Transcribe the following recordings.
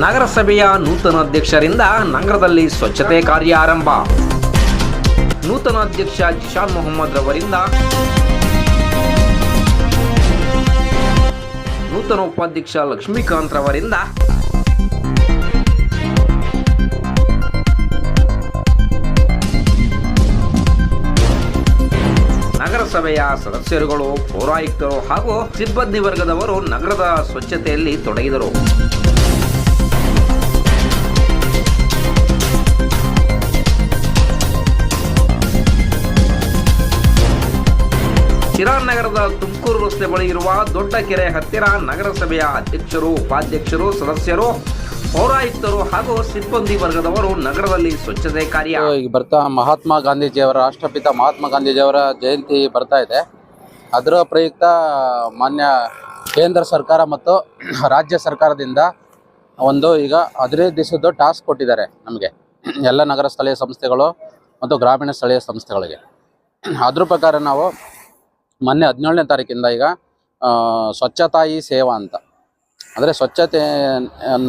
ನಗರಸಭೆಯ ನೂತನ ಅಧ್ಯಕ್ಷರಿಂದ ನಗರದಲ್ಲಿ ಸ್ವಚ್ಛತೆ ಕಾರ್ಯ ಆರಂಭ. ನೂತನ ಅಧ್ಯಕ್ಷ ಜಿಶಾನ್ ಮೊಹಮ್ಮದ್ ರವರಿಂದ ನೂತನ ಉಪಾಧ್ಯಕ್ಷ ಲಕ್ಷ್ಮೀಕಾಂತ್ ರವರಿಂದ ನಗರಸಭೆಯ ಸದಸ್ಯರುಗಳು, ಪೌರಾಯುಕ್ತರು ಹಾಗೂ ಸಿಬ್ಬಂದಿ ವರ್ಗದವರು ನಗರದ ಸ್ವಚ್ಛತೆಯಲ್ಲಿ ತೊಡಗಿದರು. ತುಮಕೂರು ರಸ್ತೆ ಬಳಿ ಇರುವ ದೊಡ್ಡ ಕೆರೆ ಹತ್ತಿರ ನಗರಸಭೆಯ ಅಧ್ಯಕ್ಷರು, ಉಪಾಧ್ಯಕ್ಷರು, ಸದಸ್ಯರು, ಪೌರಾಯುಕ್ತರು ಹಾಗೂ ಸಿಬ್ಬಂದಿ ವರ್ಗದವರು ನಗರದಲ್ಲಿ ಸ್ವಚ್ಛತೆ ಕಾರ್ಯ. ಈಗ ಬರ್ತಾ ಮಹಾತ್ಮ ಗಾಂಧೀಜಿಯವರ ರಾಷ್ಟ್ರಪಿತ ಮಹಾತ್ಮ ಗಾಂಧೀಜಿಯವರ ಜಯಂತಿ ಬರ್ತಾ ಇದೆ. ಅದರ ಪ್ರಯುಕ್ತ ಮಾನ್ಯ ಕೇಂದ್ರ ಸರ್ಕಾರ ಮತ್ತು ರಾಜ್ಯ ಸರ್ಕಾರದಿಂದ ಒಂದು ಈಗ ಹದಿನೈದು ದಿವಸದ್ದು ಟಾಸ್ಕ್ ಕೊಟ್ಟಿದ್ದಾರೆ ನಮಗೆ. ಎಲ್ಲ ನಗರ ಸ್ಥಳೀಯ ಸಂಸ್ಥೆಗಳು ಮತ್ತು ಗ್ರಾಮೀಣ ಸ್ಥಳೀಯ ಸಂಸ್ಥೆಗಳಿಗೆ. ಅದ್ರ ಪ್ರಕಾರ ನಾವು ಮೊನ್ನೆ ಹದಿನೇಳನೇ ತಾರೀಕಿಂದ ಈಗ ಸ್ವಚ್ಛತಾ ಸ್ವಚ್ಛತಾಯಿ ಸೇವಾ ಅಂತ. ಅಂದರೆ ಸ್ವಚ್ಛತೆ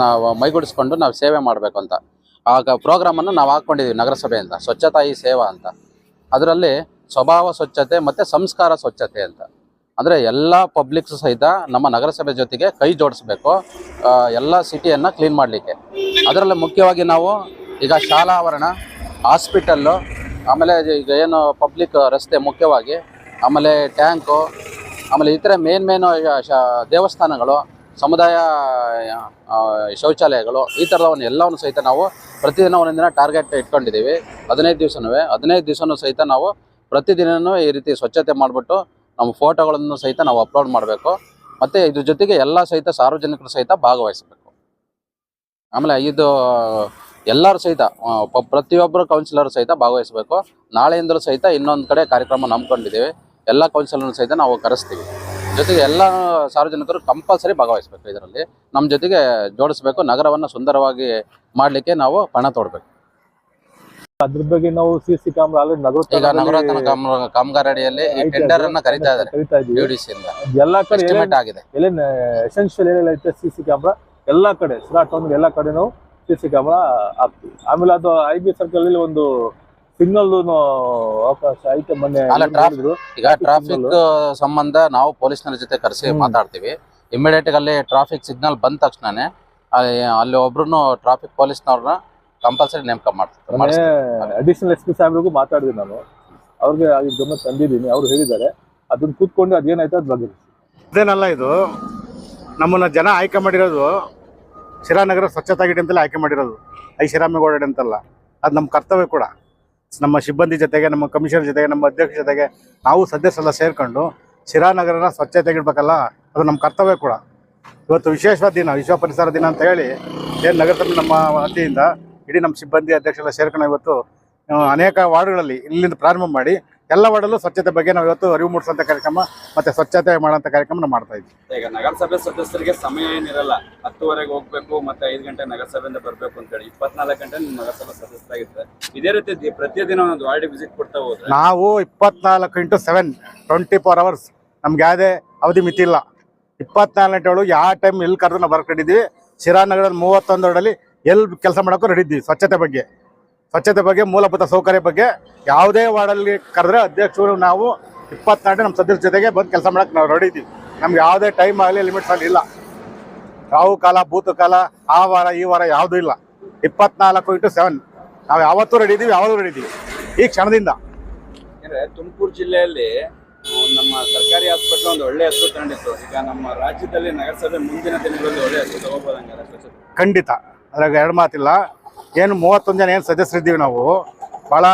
ನಾವು ಮೈಗೂಡಿಸ್ಕೊಂಡು ನಾವು ಸೇವೆ ಮಾಡಬೇಕು ಅಂತ. ಆಗ ಪ್ರೋಗ್ರಾಮನ್ನು ನಾವು ಹಾಕ್ಕೊಂಡಿದ್ದೀವಿ ನಗರಸಭೆಯಿಂದ, ಸ್ವಚ್ಛತಾಯಿ ಸೇವಾ ಅಂತ. ಅದರಲ್ಲಿ ಸ್ವಭಾವ ಸ್ವಚ್ಛತೆ ಮತ್ತು ಸಂಸ್ಕಾರ ಸ್ವಚ್ಛತೆ ಅಂತ. ಅಂದರೆ ಎಲ್ಲ ಪಬ್ಲಿಕ್ಸ್ ಸಹಿತ ನಮ್ಮ ನಗರಸಭೆ ಜೊತೆಗೆ ಕೈ ಜೋಡಿಸ್ಬೇಕು ಎಲ್ಲ ಸಿಟಿಯನ್ನು ಕ್ಲೀನ್ ಮಾಡಲಿಕ್ಕೆ. ಅದರಲ್ಲಿ ಮುಖ್ಯವಾಗಿ ನಾವು ಈಗ ಶಾಲಾ ಆವರಣ ಹಾಸ್ಪಿಟಲ್ಲು ಆಮೇಲೆ ಈಗ ಏನು ಪಬ್ಲಿಕ್ ರಸ್ತೆ ಮುಖ್ಯವಾಗಿ ಆಮೇಲೆ ಟ್ಯಾಂಕು, ಆಮೇಲೆ ಇತರೆ ಮೇನ್ ಮೇನು ದೇವಸ್ಥಾನಗಳು, ಸಮುದಾಯ ಶೌಚಾಲಯಗಳು, ಈ ಥರದವನ್ನು ಎಲ್ಲವನ್ನು ಸಹಿತ ನಾವು ಪ್ರತಿದಿನ ಒಂದೊಂದಿನ ಟಾರ್ಗೆಟ್ ಇಟ್ಕೊಂಡಿದ್ದೀವಿ. ಹದಿನೈದು ದಿವಸನೂ ಹದಿನೈದು ದಿವಸನೂ ಸಹಿತ ನಾವು ಪ್ರತಿದಿನವೂ ಈ ರೀತಿ ಸ್ವಚ್ಛತೆ ಮಾಡಿಬಿಟ್ಟು ನಮ್ಮ ಫೋಟೋಗಳನ್ನು ಸಹಿತ ನಾವು ಅಪ್ಲೋಡ್ ಮಾಡಬೇಕು. ಮತ್ತು ಇದ್ರ ಜೊತೆಗೆ ಎಲ್ಲ ಸಹಿತ ಸಾರ್ವಜನಿಕರು ಸಹಿತ ಭಾಗವಹಿಸಬೇಕು. ಆಮೇಲೆ ಇದು ಎಲ್ಲರೂ ಸಹಿತ ಪ್ರತಿಯೊಬ್ಬರು ಕೌನ್ಸಿಲರ್ ಸಹಿತ ಭಾಗವಹಿಸಬೇಕು. ನಾಳೆಯಿಂದಲೂ ಸಹಿತ ಇನ್ನೊಂದು ಕಡೆ ಕಾರ್ಯಕ್ರಮ ನಂಬ್ಕೊಂಡಿದ್ದೀವಿ. ಎಲ್ಲ ಕೌನ್ಸಿಲರ್ನ ಸಹಿತ ನಾವು ಕರೆಸ್ತೀವಿ. ಜೊತೆಗೆ ಎಲ್ಲ ಸಾರ್ವಜನಿಕರು ಕಂಪಲ್ಸರಿ ಭಾಗವಹಿಸಬೇಕು ಇದರಲ್ಲಿ. ನಮ್ಮ ಜೊತೆಗೆ ಜೋಡಿಸ್ಬೇಕು ನಗರವನ್ನು ಸುಂದರವಾಗಿ ಮಾಡಲಿಕ್ಕೆ ನಾವು ಪಣ ತೊಡಬೇಕು. ಅದ್ರ ಬಗ್ಗೆ ನಾವು ಸಿ ಸಿ ಕ್ಯಾಮ್ರಾ ಆಲ್ರೆಡಿ ಈಗ ನಗರೋತ್ಥಾನ ಕಾಮ ಕಾಮಗಾರಿ ಅಡಿಯಲ್ಲಿ ಈ ಟೆಂಡರ್ ಅನ್ನ ಕರೀತಾ ಇದ್ದಾರೆ. ಕರಿತಾ ಇದೀವಿ ಯುಡಿಸಿ ಇಂದ. ಎಲ್ಲಾ ಕಡೆ ಎಸ್ಟಿಮೇಟ್ ಆಗಿದೆ. ಇಲ್ಲಿ ಎಸೆನ್ಷಿಯಲ್ ಏನೆಲ್ಲ ಐತೆ ಸಿ ಸಿ ಕ್ಯಾಮ್ರಾ ಎಲ್ಲಾ ಕಡೆ ಸಿರಾ ಟೌನ್ ಎಲ್ಲಾ ಕಡೆ ನಾವು ಸಿ ಸಿ ಕ್ಯಾಮ್ರಾ ಹಾಕ್ತೀವಿ. ಆಮೇಲೆ ಅದು ಐ ಬಿ ಸರ್ಕಲ್ ಅಲ್ಲಿ ಒಂದು ಸಿಗ್ನಲ್ ಅವಕಾಶ ಐತೆ ಮೊನ್ನೆ ಅಲ್ಲ, ಈಗ ಟ್ರಾಫಿಕ್ ಸಂಬಂಧ ನಾವು ಪೊಲೀಸ್ನರ ಜೊತೆ ಕರೆಸಿ ಮಾತಾಡ್ತೀವಿ. ಇಮಿಡಿಯೇಟ್ ಅಲ್ಲಿ ಟ್ರಾಫಿಕ್ ಸಿಗ್ನಲ್ ಬಂದ ತಕ್ಷಣನೇ ಅಲ್ಲಿ ಒಬ್ರು ಟ್ರಾಫಿಕ್ ಪೊಲೀಸ್ನವ್ರನ್ನ ಕಂಪಲ್ಸರಿ ನೇಮಕ ಮಾಡ್ತಾರೆ ಅಡಿಷನಲ್ ಎಸ್ ಪಿ ಸಾಹೇಬ್ರಿಗೂ ಮಾತಾಡಿದೆ ನಾನು. ಅವ್ರಿಗೆ ಗಮನ ತಂದಿದ್ದೀನಿ. ಅವ್ರು ಹೇಳಿದ್ದಾರೆ. ಅದನ್ನ ಕೂತ್ಕೊಂಡು ಅದೇನಾಯ್ತು ಅದು ಬಗ್ಗೆ. ಇದೇನಲ್ಲ ಇದು? ನಮ್ಮನ್ನ ಜನ ಆಯ್ಕೆ ಮಾಡಿರೋದು ಶಿರಾನಗರ ಸ್ವಚ್ಛತಾಗಿಡಿ ಅಂತಲೇ ಆಯ್ಕೆ ಮಾಡಿರೋದು. ಐ ಶಿರಾಮೇಗೌಡ ಅಂತಲ್ಲ. ಅದು ನಮ್ಮ ಕರ್ತವ್ಯ ಕೂಡ. ನಮ್ಮ ಸಿಬ್ಬಂದಿ ಜೊತೆಗೆ, ನಮ್ಮ ಕಮಿಷನರ್ ಜೊತೆಗೆ, ನಮ್ಮ ಅಧ್ಯಕ್ಷ ಜೊತೆಗೆ ನಾವು ಸದಸ್ಯರೆಲ್ಲ ಸೇರ್ಕೊಂಡು ಶಿರಾನಗರನ ಸ್ವಚ್ಛತೆಗಿಡ್ಬೇಕಲ್ಲ, ಅದು ನಮ್ಮ ಕರ್ತವ್ಯ ಕೂಡ. ಇವತ್ತು ವಿಶೇಷವಾದ ದಿನ, ವಿಶ್ವ ಪರಿಸರ ದಿನ ಅಂತ ಹೇಳಿ ಏನು ನಗರದಲ್ಲಿ ನಮ್ಮ ವತಿಯಿಂದ ಇಡೀ ನಮ್ಮ ಸಿಬ್ಬಂದಿ ಅಧ್ಯಕ್ಷರೆಲ್ಲ ಸೇರ್ಕೊಂಡು ಇವತ್ತು ಅನೇಕ ವಾರ್ಡ್ಗಳಲ್ಲಿ ಇಲ್ಲಿಂದ ಪ್ರಾರಂಭ ಮಾಡಿ ಎಲ್ಲ ವಾರ್ಡಲ್ಲೂ ಸ್ವಚ್ಛತೆ ಬಗ್ಗೆ ನಾವು ಇವತ್ತು ಅರಿವು ಮೂಡಿಸುವಂಥ ಕಾರ್ಯಕ್ರಮ ಮತ್ತೆ ಸ್ವಚ್ಛತೆ ಮಾಡುವಂಥ ಕಾರ್ಯಕ್ರಮ ನಾವು ಮಾಡ್ತಾ ಇದ್ವಿ ಈಗ ನಗರಸಭೆ ಸದಸ್ಯರಿಗೆ ಸಮಯ ಏನಿರಲ್ಲ ಹತ್ತುವರೆಗೆ ಹೋಗ್ಬೇಕು ಮತ್ತೆ ಐದು ಗಂಟೆ ನಗರಸಭೆಯಿಂದ ಬರ್ಬೇಕು ಅಂತೇಳಿ ಇಪ್ಪತ್ನಾಲ್ಕು ಗಂಟೆ ನಿಮ್ಮ ನಗರಸಭೆ ಸದಸ್ಯರಾಗಿರ್ತಾರೆ. ಇದೇ ರೀತಿ ಪ್ರತಿದಿನ ಒಂದು ವಾರ್ಡ್ ವಿಸಿಟ್ ಕೊಡ್ತಾ ಹೋದ್ರೆ? ನಾವು ಇಪ್ಪತ್ನಾಲ್ಕು into seven twenty four hours ನಮ್ಗೆ ಯಾವುದೇ ಅವಧಿ ಮಿತಿ ಇಲ್ಲ. ಇಪ್ಪತ್ನಾಲ್ಕು ಗಂಟೆ ಒಳಗೆ ಯಾವ ಟೈಮ್ ಎಲ್ಲಿ ಕರೆದು ನಾವು ಬರ್ಕೊಂಡಿದ್ದೀವಿ. ಶಿರಾನಗರದ ಮೂವತ್ತೊಂದು ಎಲ್ಲಿ ಕೆಲಸ ಮಾಡೋಕ್ಕೂ ರೆಡಿ ಇದ್ದೀವಿ ಸ್ವಚ್ಛತೆ ಬಗ್ಗೆ. ಸ್ವಚ್ಛತೆ ಬಗ್ಗೆ ಮೂಲಭೂತ ಸೌಕರ್ಯ ಬಗ್ಗೆ ಯಾವುದೇ ವಾರ್ಡಲ್ಲಿ ಕರೆದ್ರೆ ಅಧ್ಯಕ್ಷರು ನಾವು ಇಪ್ಪತ್ನಾಲ್ಕು ನಮ್ಮ ಸದಸ್ಯರ ಜೊತೆಗೆ ಬಂದು ಕೆಲಸ ಮಾಡೋಕೆ ನಾವು ರೆಡಿ ಇದ್ದೀವಿ. ನಮ್ಗೆ ಯಾವುದೇ ಟೈಮ್ ಆಗಲಿ ಲಿಮಿಟ್ಸ್ ಆಗಲಿ ಇಲ್ಲ. ರಾಹು ಕಾಲ ಭೂತ ಕಾಲ ಆ ವಾರ ಈ ವಾರ ಯಾವುದೂ ಇಲ್ಲ. ಇಪ್ಪತ್ನಾಲ್ಕು ಇಂಟು ಸೆವೆನ್ ನಾವು ಯಾವತ್ತೂ ರೆಡಿ ಇದ್ದೀವಿ ಯಾವಾಗಲೂ ರೆಡಿ ಇದ್ದೀವಿ. ಈ ಕ್ಷಣದಿಂದ. ಅಂದ್ರೆ ತುಮಕೂರು ಜಿಲ್ಲೆಯಲ್ಲಿ ನಮ್ಮ ಸರ್ಕಾರಿ ಆಸ್ಪತ್ರೆ ಒಂದು ಒಳ್ಳೆ ಹೆಸರು ತಗೊಂಡಿತ್ತು. ಈಗ ನಮ್ಮ ರಾಜ್ಯದಲ್ಲಿ ನಗರಸಭೆ ಮುಂದಿನ ದಿನಗಳಲ್ಲಿ ಒಳ್ಳೆ ಹೆಸರು ತಗೋಬೋದಂಗಾರೆ ಖಂಡಿತ. ಅದ್ರಾಗ ಎರಡು ಮಾತಿಲ್ಲ. ಏನು ಮೂವತ್ತೊಂದು ಜನ ಏನು ಸದಸ್ಯರಿದ್ದೀವಿ ನಾವು ಭಾಳ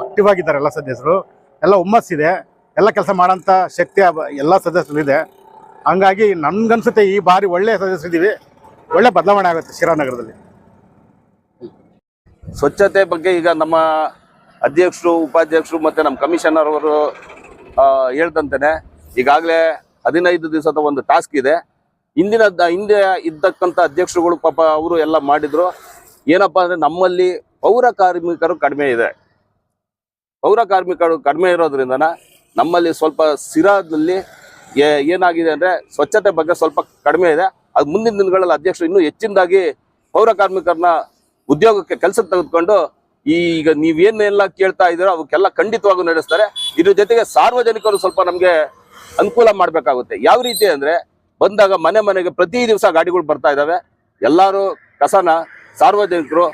ಆಕ್ಟಿವ್ ಆಗಿದ್ದಾರೆ ಎಲ್ಲ ಸದಸ್ಯರು. ಎಲ್ಲ ಹುಮ್ಮಸ್ಸಿದೆ ಎಲ್ಲ ಕೆಲಸ ಮಾಡೋಂಥ ಶಕ್ತಿ ಎಲ್ಲ ಸದಸ್ಯರಿದೆ ಹಂಗಾಗಿ ನನ್ಗನ್ಸುತ್ತೆ ಈ ಬಾರಿ ಒಳ್ಳೆಯ ಸದಸ್ಯರಿದ್ದೀವಿ ಒಳ್ಳೆ ಬದಲಾವಣೆ ಆಗುತ್ತೆ ಶಿರಾನಗರದಲ್ಲಿ ಸ್ವಚ್ಛತೆ ಬಗ್ಗೆ ಈಗ ನಮ್ಮ ಅಧ್ಯಕ್ಷರು, ಉಪಾಧ್ಯಕ್ಷರು ಮತ್ತು ನಮ್ಮ ಕಮಿಷನರ್ ಅವರು ಹೇಳ್ದಂತೆಯೇ ಈಗಾಗಲೇ ಹದಿನೈದು ದಿವಸದ ಒಂದು ಟಾಸ್ಕ್ ಇದೆ. ಹಿಂದಿನ, ಹಿಂದೆ ಇದ್ದಕ್ಕಂಥ ಅಧ್ಯಕ್ಷರುಗಳು ಪಾಪ ಅವರು ಎಲ್ಲ ಮಾಡಿದ್ರು. ಏನಪ್ಪಾ ಅಂದ್ರೆ ನಮ್ಮಲ್ಲಿ ಪೌರ ಕಾರ್ಮಿಕರು ಕಡಿಮೆ ಇದೆ. ಪೌರ ಕಾರ್ಮಿಕರು ಕಡಿಮೆ ಇರೋದ್ರಿಂದ ನಮ್ಮಲ್ಲಿ ಸ್ವಲ್ಪ ಸಿರಾದಲ್ಲಿ ಏನಾಗಿದೆ ಅಂದ್ರೆ ಸ್ವಚ್ಛತೆ ಬಗ್ಗೆ ಸ್ವಲ್ಪ ಕಡಿಮೆ ಇದೆ. ಅದು ಮುಂದಿನ ದಿನಗಳಲ್ಲಿ ಅಧ್ಯಕ್ಷರು ಇನ್ನೂ ಹೆಚ್ಚಿನದಾಗಿ ಪೌರ ಕಾರ್ಮಿಕರನ್ನ ಉದ್ಯೋಗಕ್ಕೆ ಕೆಲಸಕ್ಕೆ ತೆಗೆದುಕೊಂಡು ಈಗ ನೀವೇನೆಲ್ಲ ಕೇಳ್ತಾ ಇದ್ದೀರೋ ಅವಕ್ಕೆಲ್ಲ ಖಂಡಿತವಾಗೂ ನಡೆಸ್ತಾರೆ. ಇದ್ರ ಜೊತೆಗೆ ಸಾರ್ವಜನಿಕರು ಸ್ವಲ್ಪ ನಮಗೆ ಅನುಕೂಲ ಮಾಡಬೇಕಾಗುತ್ತೆ. ಯಾವ ರೀತಿ ಅಂದ್ರೆ ಬಂದಾಗ ಮನೆ ಮನೆಗೆ ಪ್ರತಿ ದಿವಸ ಗಾಡಿಗಳು ಬರ್ತಾ ಇದಾವೆ ಎಲ್ಲರೂ ಕಸನ ಸಾರ್ವಜನಿಕರು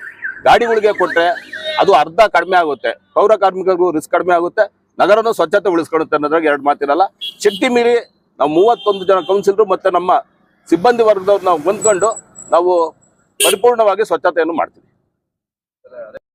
ಗಾಡಿಗಳಿಗೆ ಕೊಟ್ಟರೆ ಅದು ಅರ್ಧ ಕಡಿಮೆ ಆಗುತ್ತೆ. ಪೌರ ಕಾರ್ಮಿಕರಿಗೂ ರಿಸ್ಕ್ ಕಡಿಮೆ ಆಗುತ್ತೆ. ನಗರನು ಸ್ವಚ್ಛತೆ ಉಳಿಸ್ಕೊಳ್ಳುತ್ತೆ ಅನ್ನೋದ್ರಾಗ ಎರಡು ಮಾತಿರಲ್ಲ. ಶಕ್ತಿ ಮೀರಿ ನಾವು ಮೂವತ್ತೊಂದು ಜನ ಕೌನ್ಸಿಲರು ಮತ್ತೆ ನಮ್ಮ ಸಿಬ್ಬಂದಿ ವರ್ಗದವ್ರು ನಾವು ಹೊಂದ್ಕೊಂಡು ನಾವು ಪರಿಪೂರ್ಣವಾಗಿ ಸ್ವಚ್ಛತೆಯನ್ನು ಮಾಡ್ತೀವಿ.